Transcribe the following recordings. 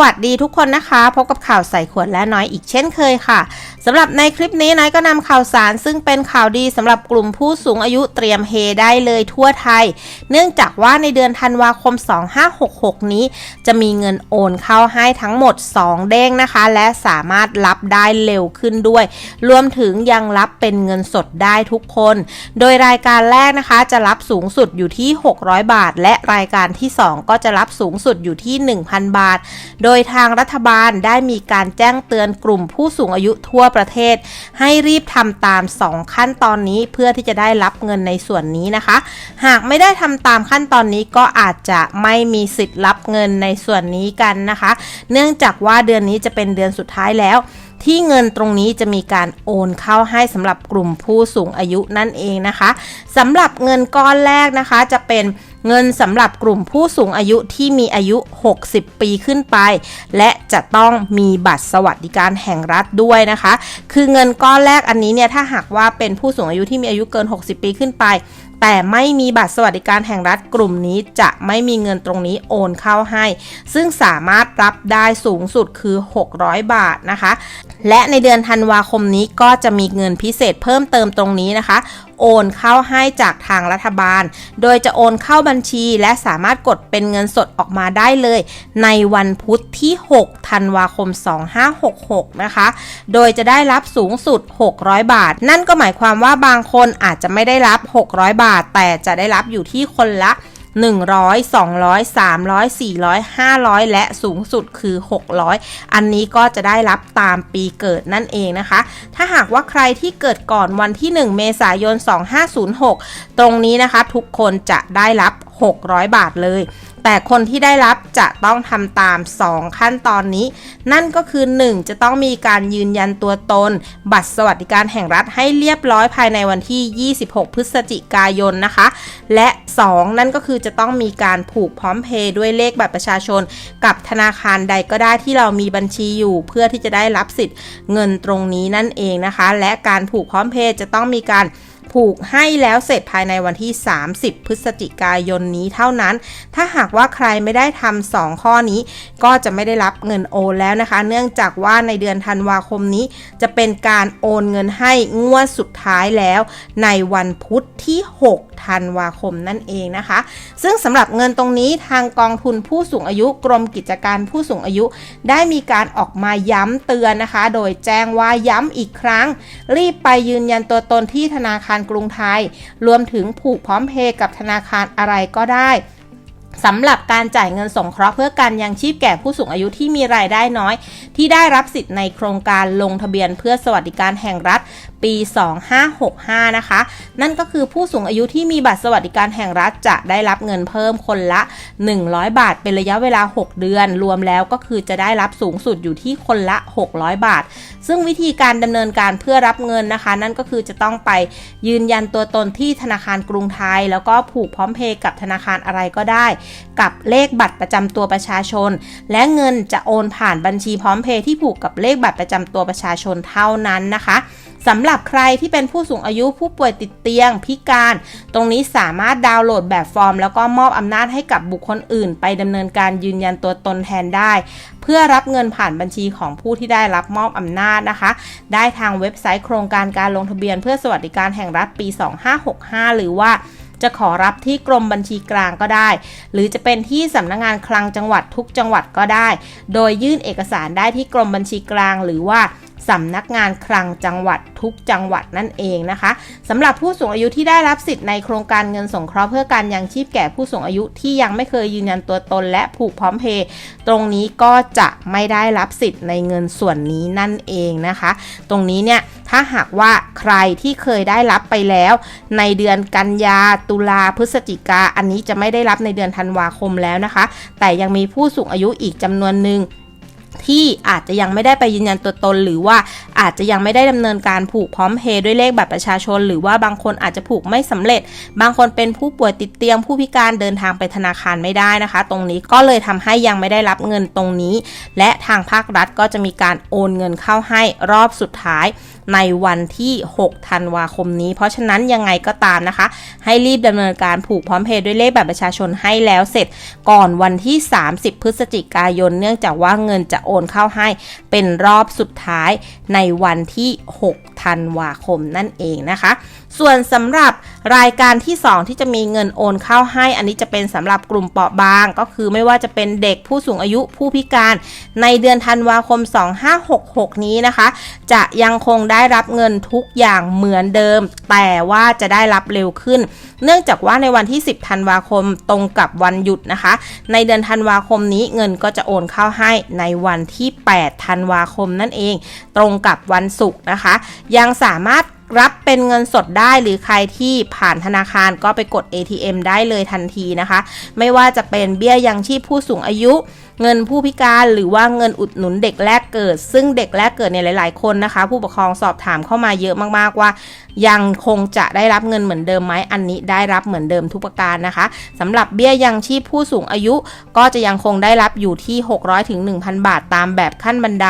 วัสดีทุกคนนะคะ พบกับข่าวใส่ขวดและน้อยอีกเช่นเคยค่ะสำหรับในคลิปนี้น้อยก็นำข่าวสารซึ่งเป็นข่าวดีสำหรับกลุ่มผู้สูงอายุเตรียมเฮได้เลยทั่วไทย เนื่องจากว่าในเดือนธันวาคม 2566 นี้ จะมีเงินโอนเข้าให้ทั้งหมด 2 เด้งนะคะ และสามารถรับได้เร็วขึ้นด้วย รวมถึงยังรับเป็นเงินสดได้ทุกคน โดยรายการแรกนะคะจะรับสูงสุดอยู่ที่ 600 บาท และรายการที่ 2 ก็จะรับสูงสุดอยู่ที่ 1,000 บาทโดยทางรัฐบาลได้มีการแจ้งเตือนกลุ่มผู้สูงอายุทั่วประเทศ ให้รีบทำตาม 2 ขั้นตอนนี้เพื่อที่จะได้รับเงินในส่วนนี้นะคะ หากไม่ได้ทำตามขั้นตอนนี้ก็อาจจะไม่มีสิทธิ์รับเงินในส่วนนี้กันนะคะ เนื่องจากว่าเดือนนี้จะเป็นเดือนสุดท้ายแล้วที่เงินตรงนี้จะมีการโอนเข้าให้สำหรับกลุ่มผู้สูงอายุนั่นเองนะคะสำหรับเงินก้อนแรกนะคะจะเป็น เงินสำหรับกลุ่มผู้สูงอายุที่มีอายุ 60 ปีขึ้นไป และจะต้องมีบัตรสวัสดิการแห่งรัฐด้วยนะคะ คือเงินก้อนแรกอันนี้เนี่ยถ้าหากว่าเป็นผู้สูงอายุที่มีอายุเกิน 60 ปีขึ้นไปแต่ไม่มีบัตรสวัสดิการแห่งรัฐกลุ่มนี้จะไม่มีเงินตรงนี้โอนเข้าให้ ซึ่งสามารถรับได้สูงสุดคือ 600 บาทนะคะ และในเดือนธันวาคมนี้ก็จะมีเงินพิเศษเพิ่มเติมตรงนี้นะคะ โอนเข้าให้จากทางรัฐบาล โดยจะโอนเข้าบัญชีและสามารถกดเป็นเงินสดออกมาได้เลย ในวันพุธที่ 6 ธันวาคม 2566 นะคะ โดยจะได้รับสูงสุด 600 บาท นั่นก็หมายความว่าบางคนอาจจะไม่ได้รับ 600 บาท แต่จะได้รับอยู่ที่คนละ 100 200 300 400 500 และสูงสุดคือ 600 อันนี้ก็จะได้รับตามปีเกิดนั่นเองนะคะ ถ้าหากว่าใครที่เกิดก่อนวันที่ 1 เมษายน 2506 ตรงนี้นะคะ ทุกคนจะได้รับ 600 บาทเลย แต่คนที่ได้รับจะต้องทำตาม 2 ขั้นตอนนี้ นั่นก็คือ 1 จะต้องมีการยืนยันตัวตน บัตรสวัสดิการแห่งรัฐให้เรียบร้อยภายในวันที่ 26 พฤศจิกายนนะคะ และ 2 นั่นก็คือจะต้องมีการผูกพร้อมเพย์ด้วยเลขบัตรประชาชน กับธนาคารใดก็ได้ที่เรามีบัญชีอยู่ เพื่อที่จะได้รับสิทธิ์เงินตรงนี้นั่นเองนะคะ และการผูกพร้อมเพย์จะต้องมีการ ผูกให้แล้วเสร็จภายในวันที่ 30 พฤศจิกายนนี้เท่านั้น ถ้าหากว่าใครไม่ได้ทำ2ข้อนี้ ก็จะไม่ได้รับเงินโอนแล้วนะคะ เนื่องจากว่าในเดือนธันวาคมนี้ จะเป็นการโอนเงินให้งวดสุดท้ายแล้ว ในวันพุธที่ 6 ธันวาคมนั่นเองนะคะ ซึ่งสำหรับเงินตรงนี้ทางกองทุนผู้สูงอายุกรมกิจการผู้สูงอายุ ได้มีการออกมาย้ำเตือนนะคะ โดยแจ้งว่าย้ำอีกครั้ง รีบไปยืนยันตัวตนที่ธนาคารกรุงไทย รวมถึงผูกพร้อมเพย์กับธนาคารอะไรก็ได้ สำหรับการจ่ายเงินสงเคราะห์เพื่อการยังชีพแก่ผู้สูงอายุที่มีรายได้น้อย ที่ได้รับสิทธิ์ในโครงการลงทะเบียนเพื่อสวัสดิการแห่งรัฐปี 2565 นะคะ นั่นก็คือผู้สูงอายุที่มีบัตรสวัสดิการแห่งรัฐจะได้รับเงินเพิ่มคนละ 100 บาท เป็นระยะเวลา 6 เดือน รวมแล้วก็คือจะได้รับสูงสุดอยู่ที่คนละ 600 บาท ซึ่งวิธีการดำเนินการเพื่อรับเงินนะคะ นั่นก็คือจะต้องไปยืนยันตัวตนที่ธนาคารกรุงไทย แล้วก็ผูกพร้อมเพย์กับธนาคารอะไรก็ได้กับเลขบัตรประจำตัวประชาชน และเงินจะโอนผ่านบัญชีพร้อมเพย์ที่ผูกกับเลขบัตรประจำตัวประชาชนเท่านั้นนะคะสำหรับใครที่เป็นผู้สูงอายุผู้ป่วยติดเตียง พิการ ตรงนี้สามารถดาวน์โหลดแบบฟอร์ม แล้วก็มอบอำนาจให้กับบุคคลอื่น ไปดำเนินการยืนยันตัวตนแทนได้ เพื่อรับเงินผ่านบัญชีของผู้ที่ได้รับมอบอำนาจนะคะ ได้ทางเว็บไซต์โครงการการลงทะเบียนเพื่อสวัสดิการแห่งรัฐปี 2565 หรือว่า จะขอรับที่กรมบัญชีกลางก็ได้ หรือจะเป็นที่สำนักงงานคลังจังหวัดทุกจังหวัดก็ได้ โดยยื่นเอกสารได้ที่กรมบัญชีกลางหรือว่าสำนักงานคลังจังหวัดทุกจังหวัดนั่นเองนะคะสำหรับผู้สูงอายุที่ได้รับสิทธิ์ในโครงการเงินสงเคราะห์เพื่อการยังชีพแก่ผู้สูงอายุที่ยังไม่เคยยืนยันตัวตนและผูกพร้อมเพย์ตรงนี้ก็จะไม่ได้รับสิทธิ์ในเงินส่วนนี้นั่นเองนะคะ ตรงนี้เนี่ย ถ้าหากว่าใครที่เคยได้รับไปแล้ว ในเดือนกันยาตุลาพฤศจิกา อันนี้จะไม่ได้รับในเดือนธันวาคมแล้วนะคะ แต่ยังมีผู้สูงอายุอีกจำนวนหนึ่ง ที่อาจจะยังไม่ได้ไปยืนยันตัวตน หรือว่าอาจจะยังไม่ได้ดำเนินการผูกพร้อมเพย์ด้วยเลขบัตรประชาชน หรือว่าบางคนอาจจะผูกไม่สำเร็จ บางคนเป็นผู้ป่วยติดเตียงผู้พิการเดินทางไปธนาคารไม่ได้นะคะ ตรงนี้ก็เลยทำให้ยังไม่ได้รับเงินตรงนี้ และทางภาครัฐก็จะมีการโอนเงินเข้าให้รอบสุดท้ายในวันที่ 6 ธันวาคมนี้ เพราะฉะนั้นยังไงก็ตามนะคะ ให้รีบดำเนินการผูกพร้อมเพย์ด้วยเลขบัตรประชาชนให้แล้วเสร็จก่อนวันที่ 30 พฤศจิกายน เนื่องจากว่าเงินจะโอนเข้าให้เป็นรอบสุดท้ายในวันที่ 6 ธันวาคมนั่นเองนะคะ ส่วนสำหรับ รายการที่ 2 ที่จะมีเงินโอนเข้าให้ อันนี้จะเป็นสำหรับกลุ่มเปราะบาง ก็คือไม่ว่าจะเป็นเด็กผู้สูงอายุผู้พิการ ในเดือนธันวาคม 2566 นี้นะคะ จะยังคงได้รับเงินทุกอย่างเหมือนเดิม แต่ว่าจะได้รับเร็วขึ้น เนื่องจากว่าในวันที่ 10 ธันวาคมตรงกับวันหยุดนะคะ ในเดือนธันวาคมนี้เงินก็จะโอนเข้าให้ในวันที่ 8 ธันวาคมนั่นเอง ตรงกับวันศุกร์นะคะ ยังสามารถ รับเป็นเงินสดได้หรือใครที่ผ่านธนาคารก็ไปกด ATM ได้เลยทันทีนะคะ ไม่ว่าจะเป็นเบี้ยยังชีพผู้สูงอายุ เงินผู้พิการหรือว่าเงินอุดหนุนเด็กแรกเกิด ซึ่งเด็กแรกเกิดเนี่ยหลาย ๆ คนนะคะ ผู้ปกครองสอบถามเข้ามาเยอะมากๆว่า ยังคงจะได้รับเงินเหมือนเดิมไหมอันนี้ได้รับเหมือนเดิมทุกประการนะคะสำหรับเบี้ยยังชีพผู้สูงอายุ ก็จะยังคงได้รับอยู่ที่ 600ถึง1,000 บาทตามแบบขั้นบันได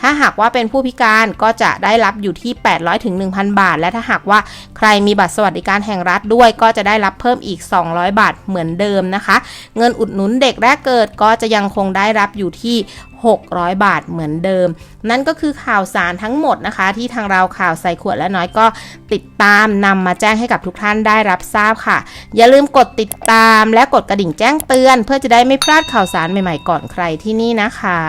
ถ้าหากว่าเป็นผู้พิการก็จะได้รับอยู่ที่ 800ถึง1,000บาท และถ้าหากว่าใครมีบัตรสวัสดิการแห่งรัฐด้วย ก็จะได้รับเพิ่มอีก 200 บาทเหมือนเดิมนะคะ เงินอุดหนุนเด็กแรกเกิดก็จะยังคงได้รับอยู่ที่ 600 บาทเหมือนเดิม นั่นก็คือข่าวสารทั้งหมดนะคะ ที่ทางเราข่าวใส่ขวดและน้อยก็ติดตามนำมาแจ้งให้กับทุกท่านได้รับทราบค่ะ อย่าลืมกดติดตามและกดกระดิ่งแจ้งเตือน เพื่อจะได้ไม่พลาดข่าวสารใหม่ๆก่อนใครที่นี่นะคะ